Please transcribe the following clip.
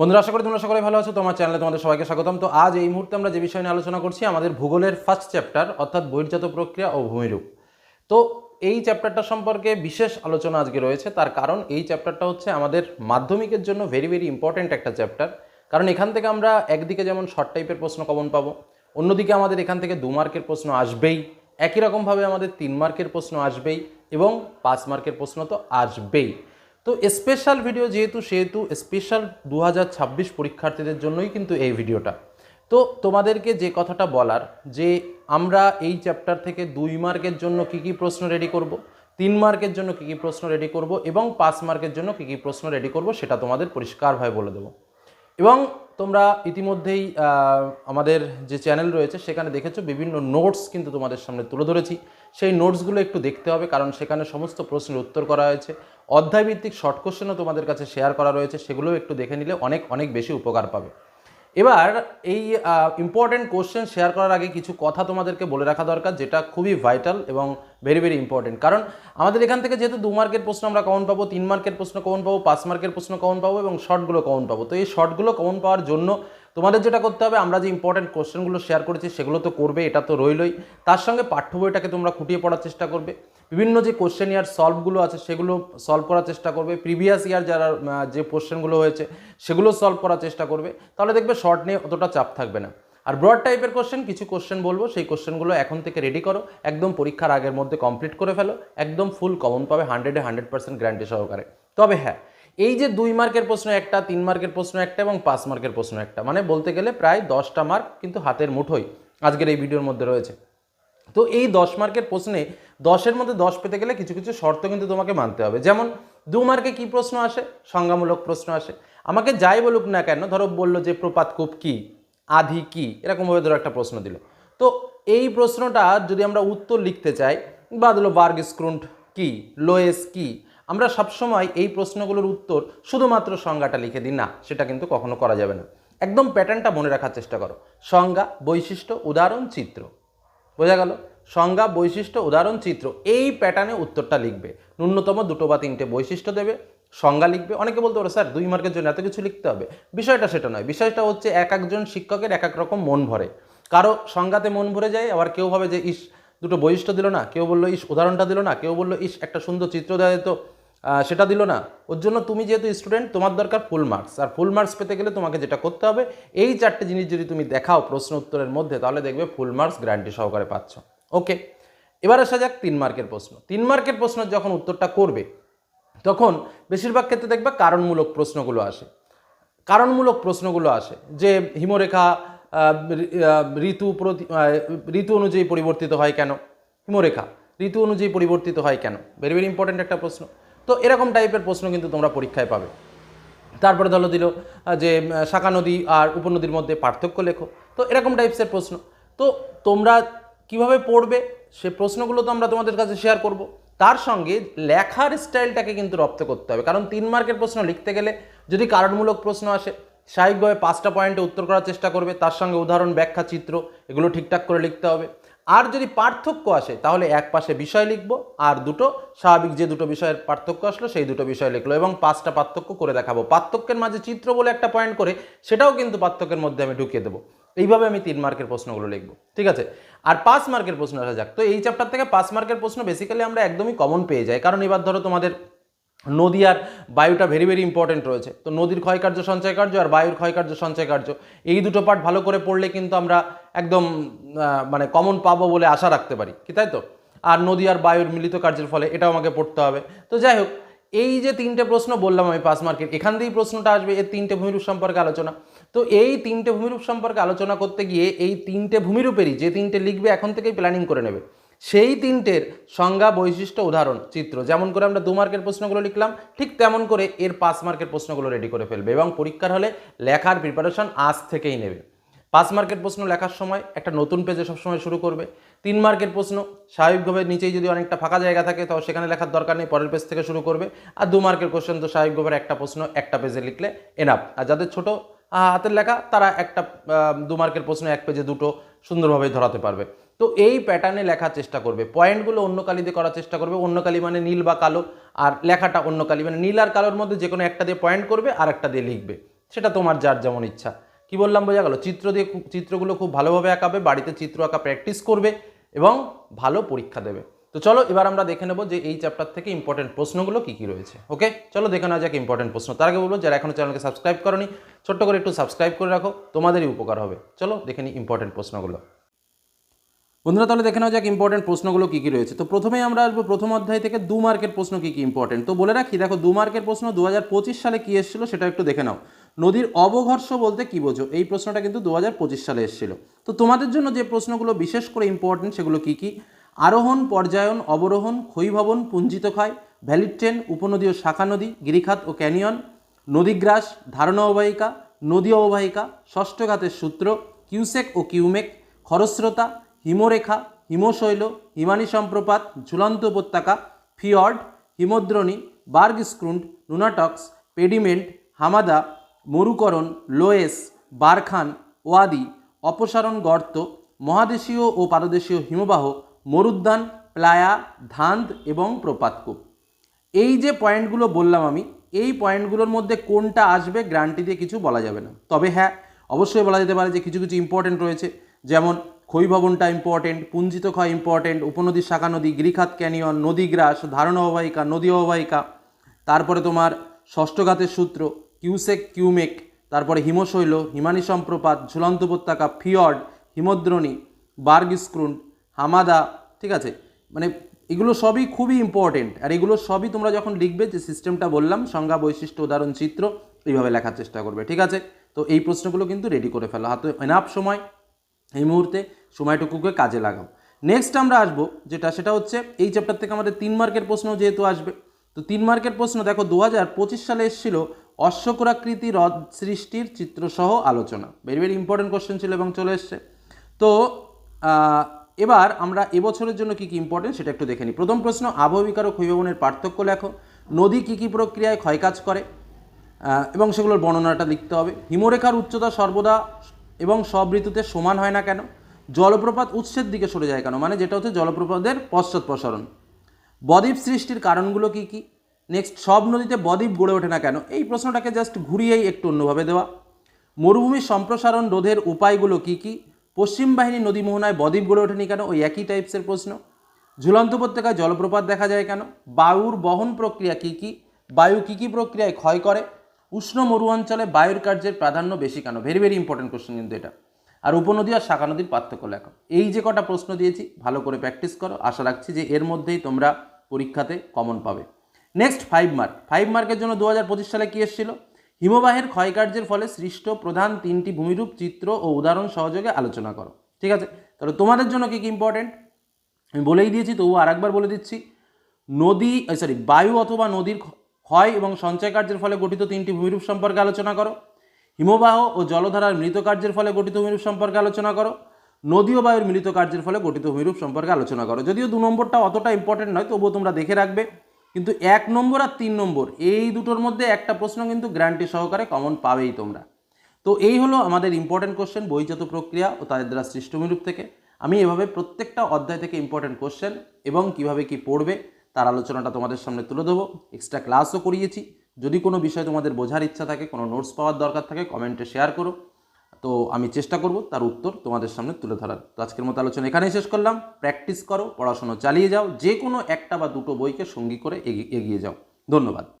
বন্ধুরা, আশা করি তোমরা সকলে ভালো আছো। তোমার চ্যানেলে তোমাদের সবাইকে স্বাগতম। তো আজ এই মুহূর্তে আমরা যে বিষয় নিয়ে আলোচনা করছি, আমাদের ভূগোলের ফার্স্ট চ্যাপ্টার অর্থাৎ বহির্জাত প্রক্রিয়া ও ভূমিরূপ। তো এই চ্যাপ্টারটা সম্পর্কে বিশেষ আলোচনা আজকে রয়েছে। তার কারণ এই চ্যাপ্টারটা হচ্ছে আমাদের মাধ্যমিকের জন্য ভেরি ভেরি ইম্পর্ট্যান্ট একটা চ্যাপ্টার কারণ এখান থেকে আমরা একদিকে যেমন শর্ট টাইপের প্রশ্ন কমন পাবো, অন্যদিকে আমাদের এখান থেকে দু মার্কের প্রশ্ন আসবেই। একই রকমভাবে আমাদের তিন মার্কের প্রশ্ন আসবেই এবং পাঁচ মার্কের প্রশ্ন তো আসবেই। তো স্পেশাল ভিডিও যেহেতু, সেহেতু স্পেশাল দু হাজার ছাব্বিশ পরীক্ষার্থীদের জন্যই কিন্তু এই ভিডিওটা তো তোমাদেরকে যে কথাটা বলার, যে আমরা এই চ্যাপ্টার থেকে দুই মার্কের জন্য কি কি প্রশ্ন রেডি করব, তিন মার্কের জন্য কি কি প্রশ্ন রেডি করব এবং পাঁচ মার্কের জন্য কি কি প্রশ্ন রেডি করব সেটা তোমাদের পরিষ্কারভাবে বলে দেবো। এবং তোমরা ইতিমধ্যেই আমাদের যে চ্যানেল রয়েছে, সেখানে দেখেছ বিভিন্ন নোটস কিন্তু তোমাদের সামনে তুলে ধরেছি। সেই নোটসগুলো একটু দেখতে হবে, কারণ সেখানে সমস্ত প্রশ্নের উত্তর করা হয়েছে। অধ্যায়ভিত্তিক শর্ট কোশ্চেনও তোমাদের কাছে শেয়ার করা রয়েছে, সেগুলোও একটু দেখে নিলে অনেক অনেক বেশি উপকার পাবে। এবার এই ইম্পর্টেন্ট কোশ্চেন শেয়ার করার আগে কিছু কথা তোমাদেরকে বলে রাখা দরকার, যেটা খুবই ভাইটাল এবং ভেরি ভেরি ইম্পর্টেন্ট কারণ আমাদের এখান থেকে যেহেতু দু মার্কের প্রশ্ন আমরা কমন পাবো, তিন মার্কের প্রশ্ন কমন পাবো, পাঁচ মার্কের প্রশ্ন কমন পাবো এবং শর্টগুলো কমন পাবো। তো এই শর্টগুলো কমন পাওয়ার জন্য তোমাদের যেটা করতে হবে, আমরা যে ইম্পর্টেন্ট কোশ্চেনগুলো শেয়ার করেছি, সেগুলো তো করবে, এটা তো রইলই। তার সঙ্গে পাঠ্য বইটাকে তোমরা খুঁটিয়ে পড়ার চেষ্টা করবে। বিভিন্ন যে কোশ্চেন ইয়ার সলভগুলো আছে, সেগুলো সলভ করার চেষ্টা করবে। প্রিভিয়াস ইয়ার যারা যে কোশ্চেনগুলো হয়েছে, সেগুলো সলভ করার চেষ্টা করবে। তাহলে দেখবে শর্ট নিয়ে অতটা চাপ থাকবে না। আর ব্রড টাইপের কোশ্চেন কিছু কোশ্চেন বলব, সেই কোশ্চেনগুলো এখন থেকে রেডি করো। একদম পরীক্ষার আগের মধ্যে কমপ্লিট করে ফেলো। একদম ফুল কমন পাবে হান্ড্রেডে হান্ড্রেড পার্সেন্ট গ্যারান্টি সহকারে। তবে হ্যাঁ এই যে দুই মার্কের প্রশ্ন একটা, তিন মার্কের প্রশ্ন একটা এবং পাঁচ মার্কের প্রশ্ন একটা মানে বলতে গেলে প্রায় দশটা মার্ক কিন্তু হাতের মুঠোই আজকের এই ভিডিওর মধ্যে রয়েছে। তো এই দশ মার্কের প্রশ্নে দশের মধ্যে দশ পেতে গেলে কিছু কিছু শর্ত কিন্তু তোমাকে মানতে হবে। যেমন, দু মার্কে কি প্রশ্ন আসে? সংজ্ঞামূলক প্রশ্ন আসে। আমাকে যাই বলুক না কেন, ধরো বলল যে প্রপাতকূপ কী, আধি কী, এরকমভাবে ধরো একটা প্রশ্ন দিল। তো এই প্রশ্নটা যদি আমরা উত্তর লিখতে চাই, বা দিল বার্গ স্ক্রুন্ট কী, লোয়েস কি আমরা সবসময় এই প্রশ্নগুলোর উত্তর শুধুমাত্র সংজ্ঞাটা লিখে দিই, না, সেটা কিন্তু কখনো করা যাবে না। একদম প্যাটার্নটা মনে রাখার চেষ্টা করো। সংজ্ঞা, বৈশিষ্ট্য, উদাহরণ, চিত্র। বোঝা গেল? সংজ্ঞা, বৈশিষ্ট্য, উদাহরণ, চিত্র, এই প্যাটার্নে উত্তরটা লিখবে। ন্যূনতম দুটো বা তিনটে বৈশিষ্ট্য দেবে, সংজ্ঞা লিখবে। অনেকে বলতে পারে, স্যার, দুই মার্কের জন্য এত কিছু লিখতে হবে। বিষয়টা সেটা নয়। বিষয়টা হচ্ছে এক একজন শিক্ষকের এক এক রকম মন ভরে। কারও সংজ্ঞাতে মন ভরে যায়, আবার কেউ ভাবে যে, ইস, দুটো বৈশিষ্ট্য দিল না। কেউ বলল, ইস, উদাহরণটা দিল না। কেউ বলল, ইস, একটা সুন্দর চিত্র দেওয়া যেত। সেটা দিল না। ওর জন্য তুমি যেহেতু স্টুডেন্ট তোমার দরকার ফুল মার্কস আর ফুল মার্কস পেতে গেলে তোমাকে যেটা করতে হবে, এই চারটে জিনিস যদি তুমি দেখাও প্রশ্ন উত্তরের মধ্যে, তাহলে দেখবে ফুল মার্কস গ্যারান্টি সহকারে পাচ্ছ। ওকে এবার আসা যাক তিন মার্কের প্রশ্ন। তিন মার্কের প্রশ্ন যখন উত্তরটা করবে, তখন বেশিরভাগ ক্ষেত্রে দেখবে কারণমূলক প্রশ্নগুলো আসে। কারণমূলক প্রশ্নগুলো আসে যে হিমরেখা ঋতু ঋতু অনুযায়ী পরিবর্তিত হয় কেন? হিমরেখা, ঋতু অনুযায়ী পরিবর্তিত হয় কেন? ভেরি ভেরি ইম্পর্ট্যান্ট একটা প্রশ্ন। তো এরকম টাইপের প্রশ্ন কিন্তু তোমরা পরীক্ষায় পাবে। তারপরে ধরো দিল যে শাখা নদী আর উপনদীর মধ্যে পার্থক্য লেখো। তো এরকম টাইপসের প্রশ্ন। তো তোমরা কীভাবে পড়বে, সে প্রশ্নগুলো তো আমরা তোমাদের কাছে শেয়ার করব। তার সঙ্গে লেখার স্টাইলটাকে কিন্তু রপ্ত করতে হবে। কারণ তিন মার্কের প্রশ্ন লিখতে গেলে যদি কারণমূলক প্রশ্ন আসে, স্বাভাবিকভাবে পাঁচটা পয়েন্টে উত্তর করার চেষ্টা করবে। তার সঙ্গে উদাহরণ, ব্যাখ্যা, চিত্র, এগুলো ঠিকঠাক করে লিখতে হবে। আর যদি পার্থক্য আসে, তাহলে এক পাশে বিষয় লিখব, আর দুটো, স্বাভাবিক যে দুটো বিষয়ের পার্থক্য আসলো, সেই দুটো বিষয় লিখলো, এবং পাঁচটা পার্থক্য করে দেখাবো। পার্থক্যের মাঝে চিত্র বলে একটা পয়েন্ট করে, সেটাও কিন্তু পার্থক্যের মধ্যে আমি ঢুকিয়ে দেবো। এইভাবে আমি তিন মার্কের প্রশ্নগুলো লিখব, ঠিক আছে? আর পাঁচ মার্কের প্রশ্ন আসা যাক। তো এই চ্যাপ্টার থেকে পাঁচ মার্কের প্রশ্ন বেসিক্যালি আমরা একদমই কমন পেয়ে যাই। কারণ এবার ধরো তোমাদের নদী আর বায়ুটা ভেরি ভেরি ইম্পর্টেন্ট রয়েছে। তো নদীর ক্ষয়কার্য সঞ্চয় কার্য আর বায়ুর ক্ষয়কার্য সঞ্চয় কার্য এই দুটো পার্ট ভালো করে পড়লে কিন্তু আমরা একদম মানে কমন পাবো বলে আশা রাখতে পারি। কি তাই তো? আর নদী আর বায়ুর মিলিত কার্যের ফলে এটাও আমাকে পড়তে হবে। তো যাই হোক, এই যে তিনটে প্রশ্ন বললাম আমি পাস মার্কেট এখান দিয়েই প্রশ্নটা আসবে, এর তিনটে ভূমিরূপ সম্পর্কে আলোচনা। তো এই তিনটে ভূমিরূপ সম্পর্কে আলোচনা করতে গিয়ে এই তিনটে ভূমিরূপেরই যে তিনটে লিখবে এখন থেকেই প্ল্যানিং করে নেবে। সেই তিনটের সংজ্ঞা বৈশিষ্ট্য উদাহরণ, চিত্র, যেমন করে আমরা দু মার্কের প্রশ্নগুলো লিখলাম, ঠিক তেমন করে এর পাঁচ মার্কের প্রশ্নগুলো রেডি করে ফেলবে এবং পরীক্ষার হলে লেখার প্রিপারেশন আজ থেকেই নেবে। পাঁচ মার্কের প্রশ্ন লেখার সময় একটা নতুন পেজে সবসময় শুরু করবে। তিন মার্কের প্রশ্ন স্বাভাবিকভাবে নিচেই যদি অনেকটা ফাঁকা জায়গা থাকে তাও সেখানে লেখার দরকার নেই, পরের পেজ থেকে শুরু করবে। আর দু মার্কের কোশ্চেন তো স্বাভাবিকভাবে একটা প্রশ্ন একটা পেজে লিখলে এনাফ আর যাদের ছোট হাতের লেখা, তারা একটা দু মার্কের প্রশ্ন এক পেজে দুটো সুন্দরভাবে ধরাতে পারবে। তো এই প্যাটার্নে লেখার চেষ্টা করবে। পয়েন্টগুলো অন্য কালি দিয়ে করার চেষ্টা করবে। অন্য কালি মানে নীল বা কালো। আর লেখাটা অন্য কালি। মানে নীল আর কালোর মধ্যে যে কোনো একটা দিয়ে পয়েন্ট করবে আর একটা দিয়ে লিখবে। সেটা তোমার যার যেমন ইচ্ছা। কি বললাম বোঝা গেল? চিত্র দিয়ে চিত্রগুলো খুব ভালোভাবে আঁকাবে, বাড়িতে চিত্র আঁকা প্র্যাকটিস করবে এবং ভালো পরীক্ষা দেবে। তো চলো এবার আমরা দেখে নেব যে এই চ্যাপ্টার থেকে ইম্পর্টেন্ট প্রশ্নগুলো কি কি রয়েছে ওকে চলো দেখে নেওয়া যাক ইম্পর্টেন্ট প্রশ্ন। তার আগে বলব, যারা এখনও চ্যানেলকে সাবস্ক্রাইব করনি, ছোট্ট করে একটু সাবস্ক্রাইব করে রাখো, তোমাদেরই উপকার হবে। চলো দেখে নিই ইম্পর্টেন্ট প্রশ্নগুলো। বন্ধুরা, তাহলে দেখে নেওয়া যাক ইম্পর্টেন্ট প্রশ্নগুলো কী কী রয়েছে। তো প্রথমেই আমরা আসব প্রথম অধ্যায় থেকে দু মার্কের প্রশ্ন কী কী ইম্পর্টেন্ট তো বলে রাখি, দেখো, দু মার্কের প্রশ্ন দু হাজার পঁচিশ সালে কী এসেছিল সেটা একটু দেখে নাও। নদীর অবঘর্ষ বলতে কী বোঝো? এই প্রশ্নটা কিন্তু দু হাজার পঁচিশ সালে এসেছিল। তো তোমাদের জন্য যে প্রশ্নগুলো বিশেষ করে ইম্পর্টেন্ট সেগুলো কী কী? আরোহণ, পর্যায়ন, অবরোহণ, ক্ষয়ীভবন, পুঞ্জিত ক্ষয়, ভ্যালিড ট্রেন, উপনদী ও শাখা নদী, গিরিখাত ও ক্যানিয়ন, নদীগ্রাস, ধারণা অববাহিকা, নদী অববাহিকা ষষ্ঠ ঘাতের সূত্র, কিউসেক ও কিউমেক, খরস্রোতা হিমরেখা, হিমশৈল, হিমানী সম্প্রপাত, ঝুলন্ত উপত্যকা, ফিয়র্ড, হিমদ্রণী বার্গ স্ক্রুন্ড নুনাটক্স পেডিমেন্ট, হামাদা, মরুকরণ, লোয়েস, বারখান ওয়াদি, অপসারণ গর্ত, মহাদেশীয় ও পারদেশীয় হিমবাহ, মরুদ্যান, প্লায়া, ধান্দ এবং প্রপাতকূপ। এই যে পয়েন্টগুলো বললাম আমি, এই পয়েন্টগুলোর মধ্যে কোনটা আসবে গ্যারান্টি দিয়ে কিছু বলা যাবে না। তবে হ্যাঁ অবশ্যই বলা যেতে পারে যে কিছু কিছু ইম্পর্টেন্ট রয়েছে। যেমন ক্ষয়ীভবনটা ইম্পর্টেন্ট পুঞ্জিত ক্ষয় ইম্পর্টেন্ট উপনদী শাখা নদী, গিরিখাত ক্যানিয়ন নদীগ্রাস ধারণা অববাহিকা, নদী অববাহিকা, তারপরে তোমার ষষ্ঠঘাতের সূত্র, কিউসেক, কিউমেক, তারপরে হিমশৈল, হিমানী সম্প্রপাত, ঝুলন্ত উপত্যকা, ফিয়র্ড, হিমদ্রণী, বার্গ স্ক্রুন্ড হামাদা, ঠিক আছে? মানে এগুলো সবই খুবই ইম্পর্টেন্ট আর এগুলো সবই তোমরা যখন লিখবে, যে সিস্টেমটা বললাম, সংজ্ঞা, বৈশিষ্ট্য, উদাহরণ, চিত্র, এইভাবে লেখার চেষ্টা করবে, ঠিক আছে? তো এই প্রশ্নগুলো কিন্তু রেডি করে ফেলো। হাতে এনাফ সময় এই মুহূর্তে। সময়টুকুকে কাজে লাগাও। নেক্সট আমরা আসব, যেটা সেটা হচ্ছে এই চ্যাপ্টার থেকে আমাদের তিন মার্কের প্রশ্ন যেহেতু আসবে। তো তিন মার্কের প্রশ্ন দেখো দু হাজার পঁচিশ সালে এসেছিল অশ্বকরাকৃতি হ্রদ সৃষ্টির চিত্রসহ আলোচনা। ভেরি ভেরি ইম্পর্টেন্ট কোশ্চেন ছিল এবং চলে এসছে। তো এবার আমরা এবছরের জন্য কী কী ইম্পর্টেন্ট সেটা একটু দেখে নিই। প্রথম প্রশ্ন আবহবিকার ও ক্ষয়ভবনের পার্থক্য লেখো। নদী কী কী প্রক্রিয়ায় ক্ষয়কাজ করে? এবং সেগুলোর বর্ণনাটা লিখতে হবে। হিমরেখার উচ্চতা সর্বদা এবং সব ঋতুতে সমান হয় না কেন? জলপ্রপাত উৎসের দিকে সরে যায় কেন? মানে যেটা হচ্ছে জলপ্রপাতের পশ্চাৎ প্রসারণ। বদ্বীপ সৃষ্টির কারণগুলো কি কি? নেক্সট সব নদীতে বদ্বীপ গড়ে ওঠে না কেন? এই প্রশ্নটাকে জাস্ট ঘুরিয়েই একটু অন্যভাবে দেওয়া। মরুভূমির সম্প্রসারণ রোধের উপায়গুলো কি কি? পশ্চিম বাহিনী নদী মোহনায় বদ্বীপ গড়ে ওঠেনি কেন? ওই একই টাইপসের প্রশ্ন। ঝুলন্ত উপত্যকায় জলপ্রপাত দেখা যায় কেন? বায়ুর বহন প্রক্রিয়া কি কি? বায়ু কি কি প্রক্রিয়ায় ক্ষয় করে? উষ্ণ মরু অঞ্চলে বায়ুর কার্যের প্রাধান্য বেশি কেন? ভেরি ভেরি ইম্পর্টেন্ট কোশ্চেন কিন্তু এটা। আর উপনদী আর শাখা নদীর পার্থক্য লেখো। এই যে কটা প্রশ্ন দিয়েছি, ভালো করে প্র্যাকটিস করো। আশা রাখছি যে এর মধ্যেই তোমরা পরীক্ষাতে কমন পাবে। নেক্সট ফাইভ মার্ক ফাইভ মার্কের জন্য দু হাজার পঁচিশ সালে কী এসেছিল? হিমবাহের ক্ষয়কার্যের ফলে সৃষ্ট প্রধান তিনটি ভূমিরূপ, চিত্র ও উদাহরণ সহযোগে আলোচনা করো। ঠিক আছে? তাহলে তোমাদের জন্য কী কী ইম্পর্টেন্ট আমি বলেই দিয়েছি তবু আরেকবার বলে দিচ্ছি। নদী সরি বায়ু অথবা নদীর ক্ষয় এবং সঞ্চয় কার্যের ফলে গঠিত তিনটি ভূমিরূপ সম্পর্কে আলোচনা করো। হিমবাহ ও জলধারার মৃত কার্যের ফলে গঠিত ভূমিরূপ সম্পর্কে আলোচনা করো। নদী ও বায়ুর মিলিত কার্যের ফলে গঠিত ভূমিরূপ সম্পর্কে আলোচনা করো। যদিও দু নম্বরটা অতটা ইম্পর্টেন্ট নয়, তবুও তোমরা দেখে রাখবে। কিন্তু এক নম্বর আর তিন নম্বর, এই দুটোর মধ্যে একটা প্রশ্ন কিন্তু গ্যারান্টি সহকারে কমন পাবেই তোমরা। তো এই হলো আমাদের ইম্পর্টেন্ট কোশ্চেন বহিজাত প্রক্রিয়া ও তাদের দ্বারা সৃষ্ট ভূমিরূপ থেকে। আমি এভাবে প্রত্যেকটা অধ্যায় থেকে ইম্পর্টেন্ট কোশ্চেন এবং কীভাবে কি পড়বে তার আলোচনাটা তোমাদের সামনে তুলে দেবো এক্সট্রা ক্লাসও করিয়েছি। যদি কোনো বিষয় তোমাদের বোঝার ইচ্ছা থাকে, কোনো নোটস পাওয়ার দরকার থাকে কমেন্টে শেয়ার করো। তো আমি চেষ্টা করব তার উত্তর তোমাদের সামনে তুলে ধরার। তো আজকের মতো আলোচনা এখানেই শেষ করলাম। প্র্যাকটিস করো, পড়াশোনা চালিয়ে যাও। যে কোনো একটা বা দুটো বইকে সঙ্গী করে এগিয়ে যাও। ধন্যবাদ।